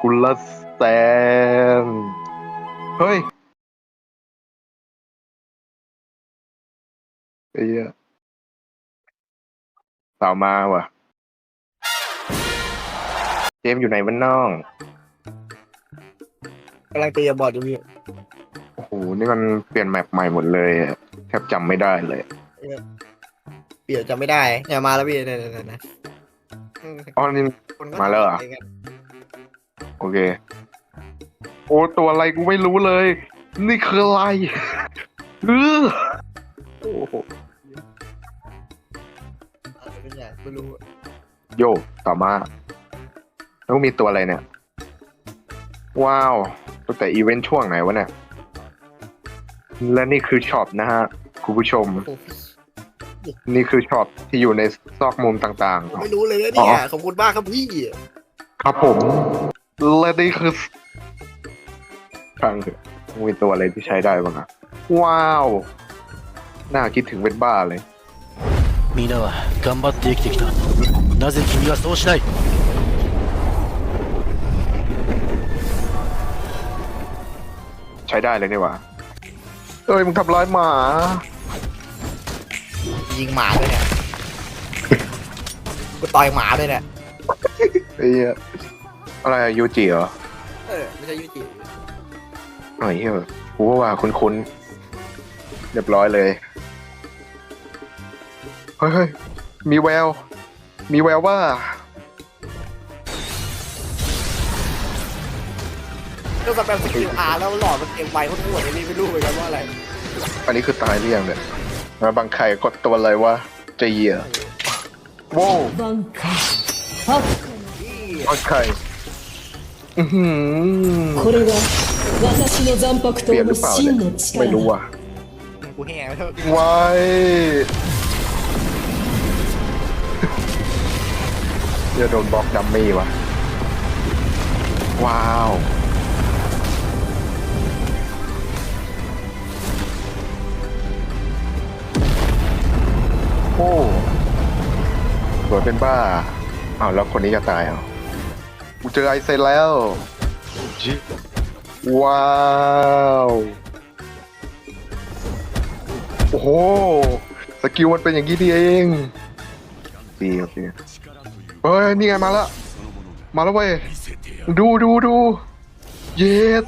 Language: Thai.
กุลแซนเฮ้ยไอ้เหี้ยสาวมาว่ะ เจมส์อยู่ไหนวันน้อง กำลังตีกับบอร์ดอยู่พี่โอ้โห นี่มันเปลี่ยนแมปใหม่หมดเลยอะแทบจำไม่ได้เลย เปลี่ยนจำไม่ได้เนี่ยมาแล้วพี่เนี่ยเนี่ยเนี่ยเนี่ยอืมอ๋อนี่ คนก็มาแล้วเหรอ ทำะไรกัน โอเค โอ้ตัวอะไรกูไม่รู้เลย นี่คืออะไรเออโอ้โหอะไรเป็นอย่างไม่รู้โยต่อมาแล้วมีตัวอะไรเนี่ย ว้าวตั้งแต่อีเวนต์ช่วงไหนวะเนี่ย และนี่คือช็อปนะฮะ คุณผู้ชม โอ้โหนี่คือช็อปที่อยู่ในซอกมุมต่างผมไม่รู้เลยนะเนี่ยขอบคุณมากครับพี่ ๆ ครับผม และนี่คือฟังเถอะมีตัวอะไรที่ใช้ได้บ้างอะว้าว น่าคิดถึงเป็นบ้าเลย 皆は頑張って生きてきたなぜ君はそうしない ใช้ได้เลยนี่หว่าเอ้ยมึงทำร้ายหมา ยิงหมาด้วยเนี่ยกูต่อยหมาด้วยเนี่ย ไอ้เหี้ย อะไรยูจิเหรอเออไม่ใช่ยูจิไอ้เหี้ยกูก็ว่าคุ้นๆเรียบร้อยเลย เฮ้ยมีแวว มีแววว่า ก็ะแปมสกิลอาร์แล้วหลอดมันเต็ไปเขาทั้งหมดนี่ไม่รู้เหมือนกันว่าอะไรอันนี้คือตายหรือยังเนี่ยมาบังไข่กดตัวอะไรวะจะเหี้ยโว้บังไข่บังไข่ これは私の残白 เปลี่ยน 刀 หรือเปล่า の真 เนี่ย の ไม่ 力 รู้ だ ว่ะ กูแห้งแล้ว วายเดี๋ยวโดนบล็อกดัมมี่ว่ะ ว้าว โอ้สวยเป็นบ้า อ้าวแล้วคนนี้จะตายเหรอ่ะ กูเจอไอเซนแล้วจิว้าว โอ้โห สกิลมันเป็นอย่างนี้นี่เองดีโอเคเฮ้ย นี่ไงมาแล้วมาแล้วเว้ย ดูดูดู เย็ด